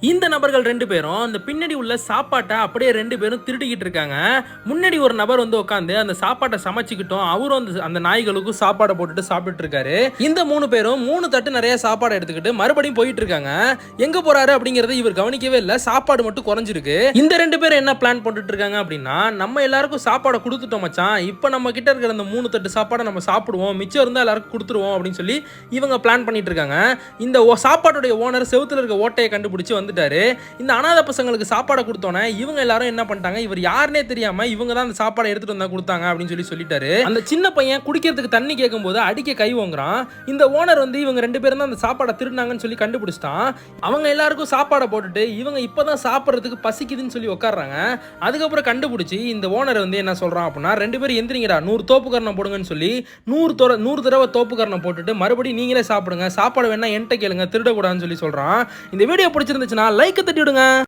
இந்த நபர்கள் ரெண்டு பேரும் அந்த பின்னாடி உள்ள சாப்பாட்டை அப்படியே ரெண்டு பேரும் திருடிக்கிட்டு இருக்காங்க. முன்னாடி ஒரு நபர் வந்து உட்காந்து அந்த சாப்பாட்டை சமைச்சுக்கிட்டோம் அவரும் அந்த அந்த நாய்களுக்கும் சாப்பாடை போட்டுட்டு சாப்பிட்டு இருக்காரு. இந்த மூணு பேரும் மூணு தட்டு நிறைய சாப்பாடு எடுத்துக்கிட்டு மறுபடியும் போயிட்டு இருக்காங்க. எங்க போறாரு அப்படிங்கறத இவர் கவனிக்கவே இல்லை. சாப்பாடு மட்டும் குறைஞ்சிருக்கு. இந்த ரெண்டு பேரும் என்ன பிளான் போட்டுட்டு இருக்காங்க அப்படின்னா நம்ம எல்லாருக்கும் சாப்பாடை கொடுத்துட்டோம் மச்சான். இப்போ நம்ம கிட்ட இருக்கிற அந்த மூணு தட்டு சாப்பாடை நம்ம சாப்பிடுவோம். மிச்சம் இருந்தால் எல்லாருக்கும் கொடுத்துருவோம் அப்படின்னு சொல்லி இவங்க பிளான் பண்ணிட்டு இருக்காங்க. இந்த ஓ- சாப்பாட்டுடைய ஓனர் செவுத்துல இருக்க ஓட்டையை கண்டுபிடிச்சு வந்துட்டாரு. இந்த அனாதை பசங்களுக்கு சாப்பாடை கொடுத்தோன்னே இவங்க எல்லாரும் என்ன பண்ணிட்டாங்க? இவர் யாருனே தெரியாம இவங்க தான் அந்த சாப்பாடை எடுத்துட்டு வந்தா கொடுத்தாங்க அப்படின்னு சொல்லி சொல்லிட்டாரு. அந்த சின்ன பையன் குடிக்கிறதுக்கு தண்ணி கேட்கும்போது அடிக்க கை ஓங்குறான். இந்த ஓனர் வந்து இவங்க ரெண்டு பேரும் தான் அந்த சாப்பாடை திருடினாங்கன்னு சொல்லி கண்டுபிடிச்சிட்டான். அவங்க எல்லாருக்கும் சாப்பாடை போட்டுட்டு இவங்க இப்பதான் சாப்பிட்றதுக்கு பசிக்குதுன்னு சொல்லி உட்காடுறாங்க அதுக்கப்புறம் கண்டுபிடிச்சி இந்த ஓனர் வந்து என்ன சொல்றான் அப்படின்னா ரெண்டு பேரும் எந்திரிங்கடா நூறு தோப்புக்கரணம் போடுங்கன்னு சொல்லி நூறு தொர நூறு தடவை தோப்புக்கரணம் போட்டுட்டு மறுபடியும் நீங்களே சாப்பிடுங்க. சாப்பாடு வேணா என்கிட்ட கேளுங்க திருடக்கூடாதுன்னு சொல்லி சொல்றான். இந்த வீடியோ பிடிச்சிருந்துச்சுன்னா லைக் தட்டி விடுங்க